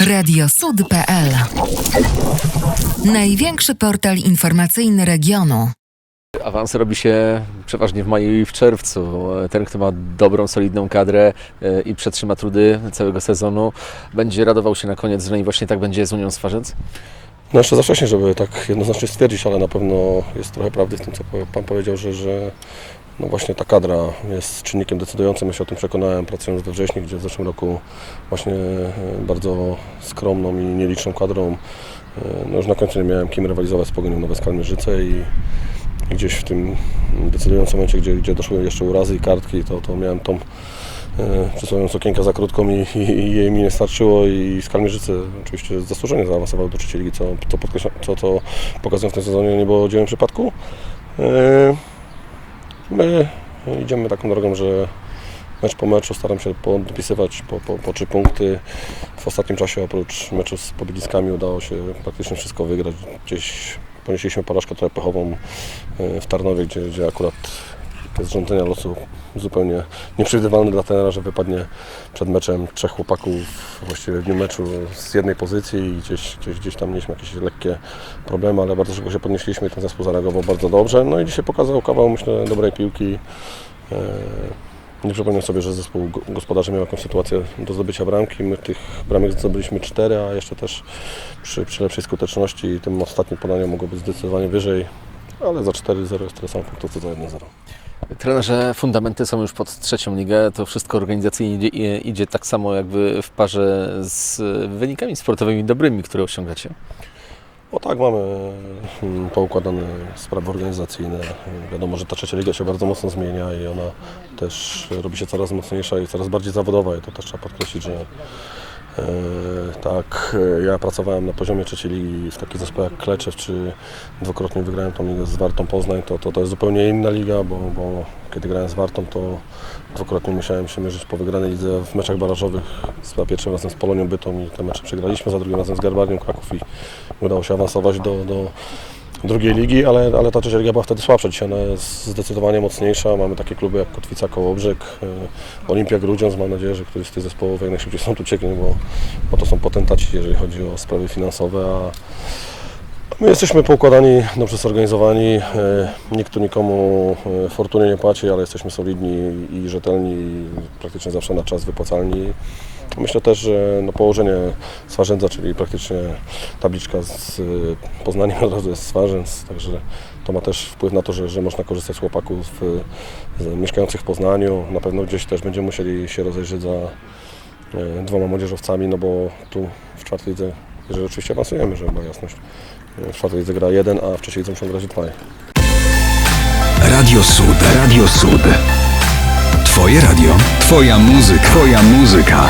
Radiosud.pl Największy portal informacyjny regionu. Awans robi się przeważnie w maju i w czerwcu. Ten, kto ma dobrą, solidną kadrę e, i przetrzyma trudy całego sezonu, będzie radował się na koniec, że no i właśnie tak będzie z Unią Swarzędz. No jeszcze za wcześnie, żeby tak jednoznacznie stwierdzić, ale na pewno jest trochę prawdy w tym, co Pan powiedział, że, że no właśnie ta kadra jest czynnikiem decydującym. Ja się o tym przekonałem pracując we wrześniu, gdzie w zeszłym roku właśnie e, bardzo skromną i nieliczną kadrą e, no już na końcu nie miałem kim rywalizować z Pogonią Nowe Skalmierzyce i gdzieś w tym decydującym momencie, gdzie, gdzie doszły jeszcze urazy i kartki, to, to miałem tą e, przysłowiową sukienkę za krótką i, i, i jej mi nie starczyło i Skalmierzyce oczywiście zasłużenie zaawansowały do trzeciej ligi, co, co, co, co pokazują w tym sezonie nie było dziełem przypadku. E, My idziemy taką drogą, że mecz po meczu staram się podpisywać po, po, po trzy punkty. W ostatnim czasie oprócz meczu z Pobieliskami udało się praktycznie wszystko wygrać. Gdzieś ponieśliśmy porażkę trochę pechową e, w Tarnowie, gdzie, gdzie akurat te zrządzenia losu zupełnie nieprzewidywalne dla trenera, że wypadnie przed meczem trzech chłopaków właściwie w dniu meczu z jednej pozycji i gdzieś, gdzieś, gdzieś tam mieliśmy jakieś lekkie problemy, ale bardzo szybko się podnieśliśmy i ten zespół zareagował bardzo dobrze. No i dzisiaj pokazał kawał, myślę, dobrej piłki. E, Nie przypomnę sobie, że zespół go- gospodarzy miał jakąś sytuację do zdobycia bramki. My tych bramek zdobyliśmy cztery, a jeszcze też przy, przy lepszej skuteczności i tym ostatnim podaniu mogło być zdecydowanie wyżej, ale za 4-0 jest tyle samo punktów co za 1-0. Trenerze, fundamenty są już pod trzecią ligę, to wszystko organizacyjnie idzie, idzie tak samo jakby w parze z wynikami sportowymi dobrymi, które osiągacie. O tak, mamy mm, poukładane sprawy organizacyjne. Wiadomo, że ta trzecia liga się bardzo mocno zmienia i ona też robi się coraz mocniejsza i coraz bardziej zawodowa i to też trzeba podkreślić, że tak, e, ja pracowałem na poziomie trzeciej ligi w takich zespołach jak Kleczew, czy dwukrotnie wygrałem tą ligę z Wartą Poznań, to, to, to jest zupełnie inna liga, bo, bo kiedy grałem z Wartą, to dwukrotnie musiałem się mierzyć po wygranej lidze w meczach barażowych. Za pierwszym razem z Polonią Bytom i te mecze przegraliśmy, za drugim razem z Garbarnią Kraków i udało się awansować do, do drugiej ligi, ale, ale ta trzecia liga była wtedy słabsza. Dzisiaj ona jest zdecydowanie mocniejsza. Mamy takie kluby jak Kotwica, Kołobrzeg, e, Olimpia Grudziądz. Mam nadzieję, że któryś z tych zespołów jak najszybciej stąd ucieknie, bo, bo to są potentaci, jeżeli chodzi o sprawy finansowe, a My jesteśmy poukładani, dobrze zorganizowani. e, Nikt tu nikomu e, fortuny nie płaci, ale jesteśmy solidni i rzetelni, praktycznie zawsze na czas wypłacalni. Myślę też, że no położenie Swarzędza, czyli praktycznie tabliczka z e, Poznaniem od razu jest Swarzędz, także to ma też wpływ na to, że, że można korzystać z chłopaków z, mieszkających w Poznaniu. Na pewno gdzieś też będziemy musieli się rozejrzeć za dwoma młodzieżowcami, no bo tu w czwartej lidze, jeżeli oczywiście awansujemy, żeby była jasność, w czwartej lidze gra jeden, a w trzeciej lidze muszą grać dwaj. Radio Sud. Radio Sud. Twoje radio. Twoja muzyka. Twoja muzyka.